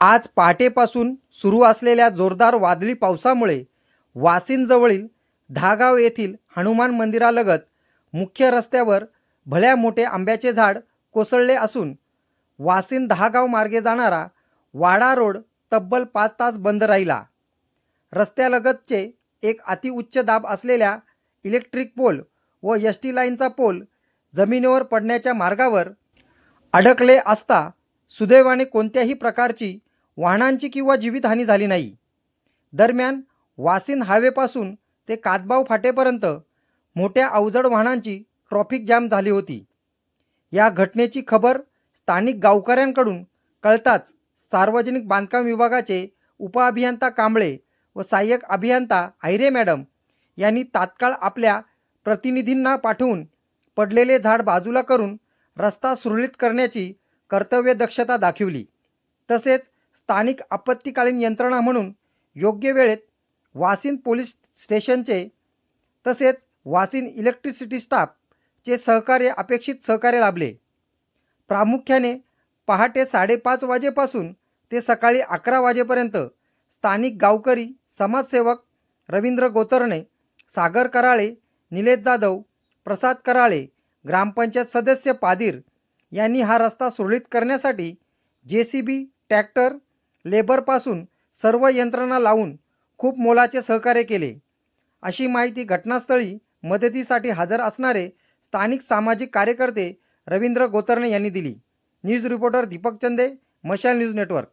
आज पहाटेपासून सुरू असलेल्या जोरदार वादळी पावसामुळे वासिनजवळील दहागाव येथील हनुमान मंदिरालगत मुख्य रस्त्यावर भल्या मोठे आंब्याचे झाड कोसळले असून वासिन दहागाव मार्गे जाणारा वाडा रोड तब्बल पाच तास बंद राहिला. रस्त्यालगतचे एक अतिउच्च दाब असलेल्या इलेक्ट्रिक पोल व एस टी लाईनचा पोल जमिनीवर पडण्याच्या मार्गावर अडकले असता सुदैवाने कोणत्याही प्रकारची वाहनांची किंवा जीवितहानी झाली नाही. दरम्यान वासिन हायवेपासून ते कातबाव फाटेपर्यंत मोठ्या अवजड वाहनांची ट्रॉफिक जॅम झाली होती. या घटनेची खबर स्थानिक गावकऱ्यांकडून कळताच सार्वजनिक बांधकाम विभागाचे उपअभियंता कांबळे व सहाय्यक अभियंता आहिरे मॅडम यांनी तात्काळ आपल्या प्रतिनिधींना पाठवून पडलेले झाड बाजूला करून रस्ता सुरळीत करण्याची कर्तव्य दक्षता दाखवली. तसेच स्थानिक आपत्तीकालीन यंत्रणा म्हणून योग्य वेळेत वासिन पोलीस स्टेशनचे तसेच वासिन इलेक्ट्रिसिटी स्टाफचे सहकार्य अपेक्षित सहकार्य लाभले. प्रामुख्याने पहाटे साडेपाच वाजेपासून ते सकाळी अकरा वाजेपर्यंत स्थानिक गावकरी समाजसेवक रवींद्र गोतरणे सागर कराळे निलेश जाधव प्रसाद कराळे ग्रामपंचायत सदस्य पादीर यांनी हा रस्ता सुरळीत करण्यासाठी जे सी बी ट्रॅक्टर लेबरपासून सर्व यंत्रणा लावून खूप मोलाचे सहकार्य केले. अशी माहिती घटनास्थळी मदतीसाठी हजर असणारे स्थानिक सामाजिक कार्यकर्ते रवींद्र गोतरणे यांनी दिली. न्यूज रिपोर्टर दीपक चंदे मशाल न्यूज नेटवर्क.